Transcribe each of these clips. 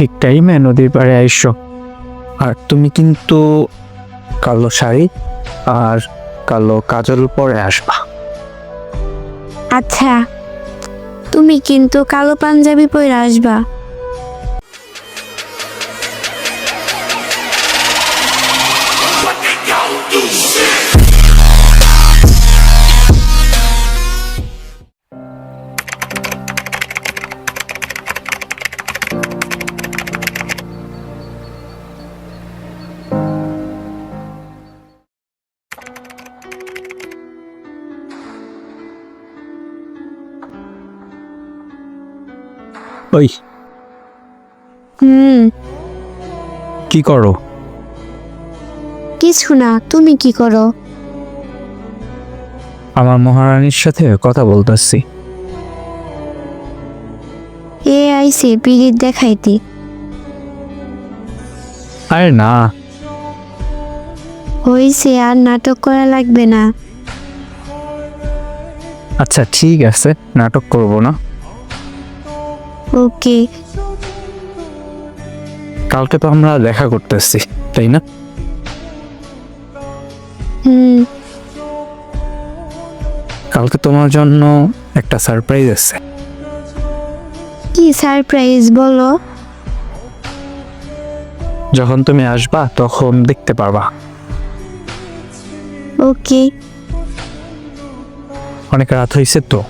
ঠিক টাইমে নদীর পাড়ে আইসো। আর তুমি কিন্তু কালো শাড়ি আর কালো কাজল পরে আসবা। আচ্ছা তুমি কিন্তু কালো পাঞ্জাবি পরে আসবা। ওই। হুম। কি করো? কিছু না তুমি কি করো? আমার মহারানীর সাথে কথা বলতেছি। এ আইসে পিরিত দেখাইতে। আরে না। হইছে আর নাটক করা লাগবে না। আচ্ছা ঠিক আছে নাটক করব না। ওকে। কালকে তো আমরা দেখা করতেছি তাই না? হুম। কালকে তোমার জন্য একটা সারপ্রাইজ আছে। কি সারপ্রাইজ বলো? যখন তুমি আসবা তখন দেখতে পারবা। ওকে। অনেক রাত হয়েছে তো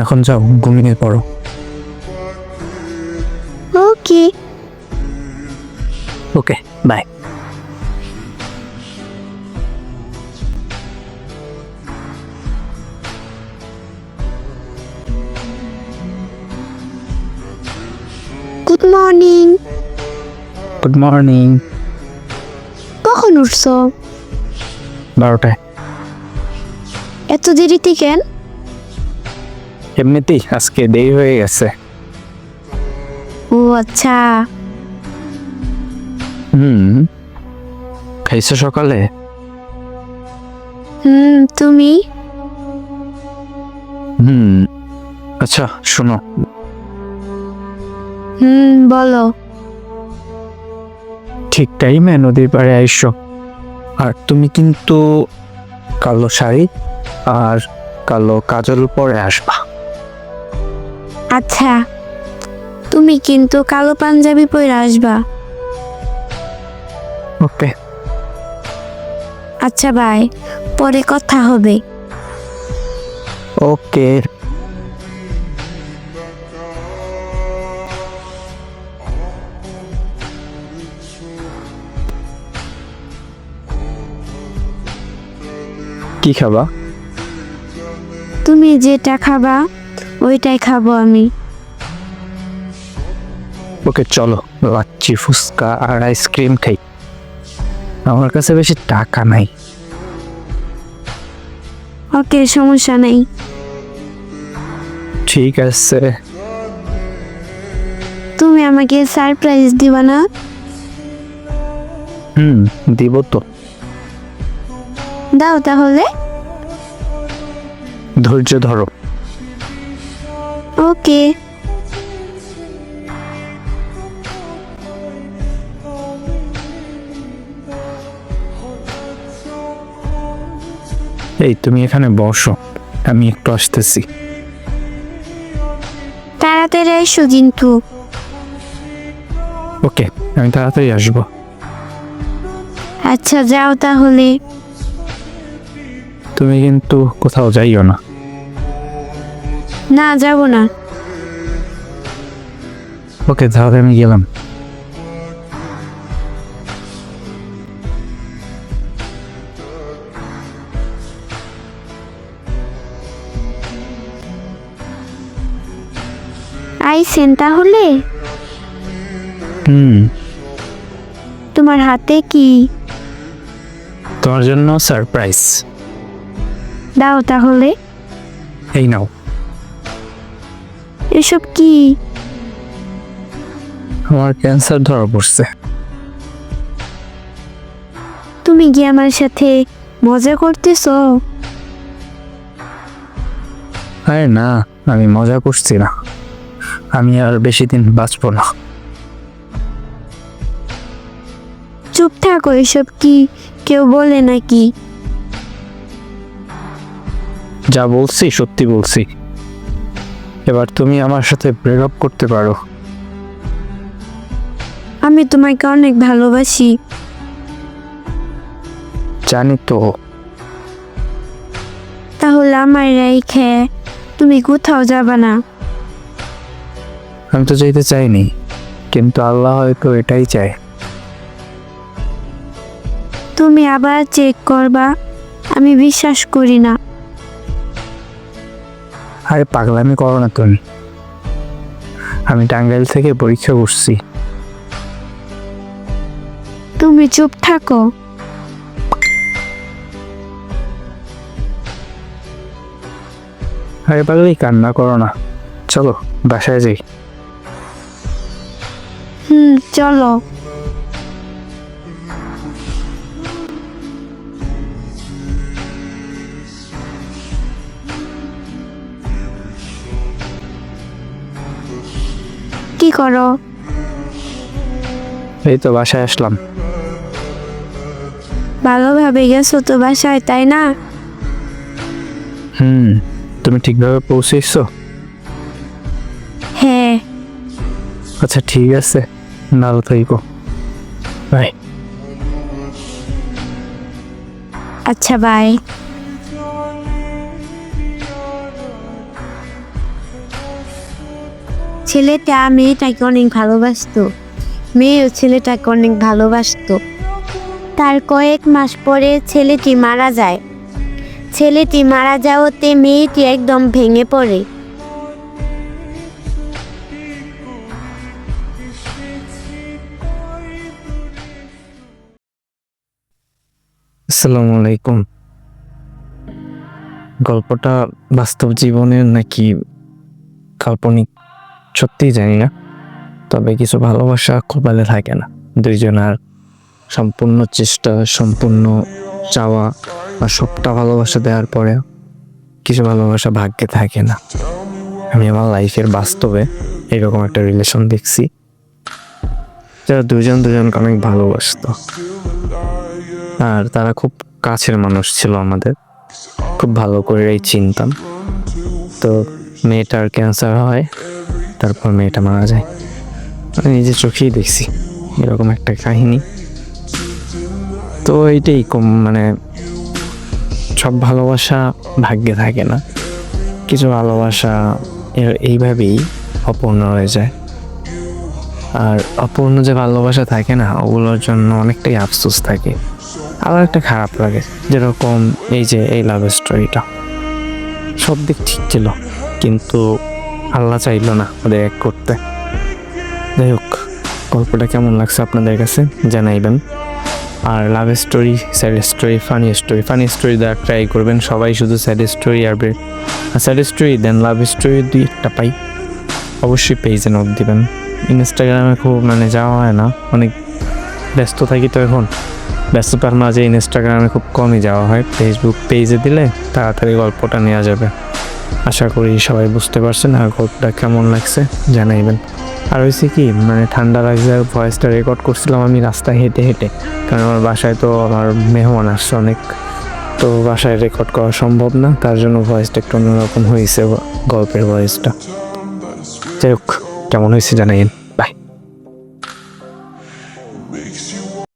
এখন যাও ঘুমিয়ে পড়ো। Okay okay bye good morning good morning কখন উঠছো? বারোটায়। এত দেরিতে কেন? এমনিতেই আজকে দেরি হয়ে গেছে। আচ্ছা। হুম খাইছো সকালে? হুম তুমি? হুম আচ্ছা শোনো। হুম বলো। ঠিক টাইমে নদীর পাড়ে আইসো। আর তুমি কিন্তু কালো শাড়ি আর কালো কাজল পরে আসবা। আচ্ছা। তুমি কিন্তু কালো পাঞ্জাবি পরে আসবা। ওকে। আচ্ছা বাই। পরে কথা হবে। ওকে। কি খাবা? তুমি যেটা খাবা ওইটাই খাব আমি। ওকে চলো লাচ্ছি ফুচকা আর আইসক্রিম খাই। আমার কাছে বেশি টাকা নাই। ওকে সমস্যা নেই। ঠিক আছে। তুমি আমাকে সারপ্রাইজ দিবা না? হুম দিব তো। দাও তাহলে। ধৈর্য ধরো। ওকে। এই তুমি এখানে বসো। আমি একটু আসতেছি। তাড়াতাড়ি এসো কিন্তু ওকে আমি তাড়াতাড়ি আসব। আচ্ছা যাও তাহলে। তুমি কিন্তু কোথাও যাইও না। না যাব না। ওকে তাহলে আমি গেলাম। আইসেন তাহলে? হুম। তোমার হাতে কি? তোমার জন্য সারপ্রাইজ। দাও তাহলে। এই নাও। এসব কি? আমার ক্যান্সার ধরা পড়ছে। তুমি কি আমার সাথে মজা করতেছো? আরে না আমি মজা করছি না। আমি আর বেশি দিন বাঁচবো না। চুপ থাকো এসব কি কেউ বলে নাকি? যা বলছি সত্যি বলছি। এবার তুমি আমার সাথে ব্রেকআপ করতে পারো। আমি তোমাকে অনেক ভালোবাসি। জানি তো। তাহলে আমার রেখে তুমি কোথাও যাবা না। আমি তো যেতে চাইনি কিন্তু আল্লাহ হয়তো এটাই চায়। তুমি আবার চেক করবা আমি বিশ্বাস করি না। আরে পাগলামি করো না তুমি। আমি টাঙ্গাইল থেকে পরীক্ষা করছি। তুমি চুপ থাকো। আরে পাগলি কান্না করো না। চলো বাসায় যাই। হুম চলো। কি করো? এই তো বাসায় আসলাম। ভালোভাবে গেছো তো বাসায় তাই না? হুম তুমি ঠিকভাবে পৌঁছেছো? হ্যাঁ। আচ্ছা ঠিক আছে। ভালো থাইকো বাই আচ্ছা বাই ছেলেটা মেয়েটাকে অনেক ভালোবাসতো। মেয়েও ছেলেটাকে অনেক ভালোবাসতো। তার কয়েক মাস পরে ছেলেটি মারা যায়। ছেলেটি মারা যাওয়াতে মেয়েটি একদম ভেঙে পড়ে। আসসালামু আলাইকুম। গল্পটা বাস্তব জীবনের নাকি কাল্পনিক? সত্যিই জানি না। তবে কিছু ভালোবাসা কপালে থাকে না। দুইজনার সম্পূর্ণ চেষ্টা, সম্পূর্ণ চাওয়া বা সবটা ভালোবাসা দেওয়ার পরে কিছু ভালোবাসা ভাগ্যে থাকে না। আমি আমার লাইফের বাস্তবে এরকম একটা রিলেশন দেখছি, যারা দুজন দুজনকে অনেক ভালোবাসতো। আর তারা খুব কাছের মানুষ ছিল আমাদের। খুব ভালো করেই চিনতাম। তো মেয়েটার ক্যান্সার হয়, তারপর মেয়েটা মারা যায়। আমি নিজে চোখেই দেখছি, এরকম একটা কাহিনী। তো এইটাই কম মানে সব ভালোবাসা ভাগ্যে থাকে না। কিছু ভালোবাসা এইভাবেই অপূর্ণ হয়ে যায়। আর অপূর্ণ যে ভালোবাসা থাকে না, ওগুলোর জন্য অনেকটাই আফসোস থাকে। আবার একটা খারাপ লাগে, যেরকম এই যে এই লাভ স্টোরিটা সব দিক ঠিক ছিল, কিন্তু আল্লাহ চাইলো না ওদের এক করতে। যাই হোক, গল্পটা কেমন লাগছে আপনাদের কাছে জানাইবেন। আর love story sad story funny story funny story দেওয়ার ট্রাই করবেন সবাই, শুধু স্যাড স্টোরি আর sad story then love story দুই একটা পাই। অবশ্যই পেজে নোট দিবেন। ইনস্টাগ্রামে খুব মানে যাওয়া হয় না, অনেক ব্যস্ত থাকি তো এখন। ব্যস্ততার মাঝে ইনস্টাগ্রামে খুব কমই যাওয়া হয়। ফেসবুক পেজে দিলে তাড়াতাড়ি গল্পটা নেওয়া যাবে। আশা করি সবাই বুঝতে পারছেন আর গল্পটা কেমন লাগছে, জানাইবেন। আর হয়েছে কি মানে ঠান্ডা লাগছে ভয়েসটা রেকর্ড করছিলাম আমি রাস্তায় হেঁটে হেঁটে। কারণ আমার বাসায় তো আমার মেহমান আসছে অনেক। তো বাসায় রেকর্ড করা সম্ভব না, তার জন্য ভয়েসটা একটু অন্যরকম হয়েছে, গল্পের ভয়েসটা যাই হোক, কেমন হয়েছে জানাইন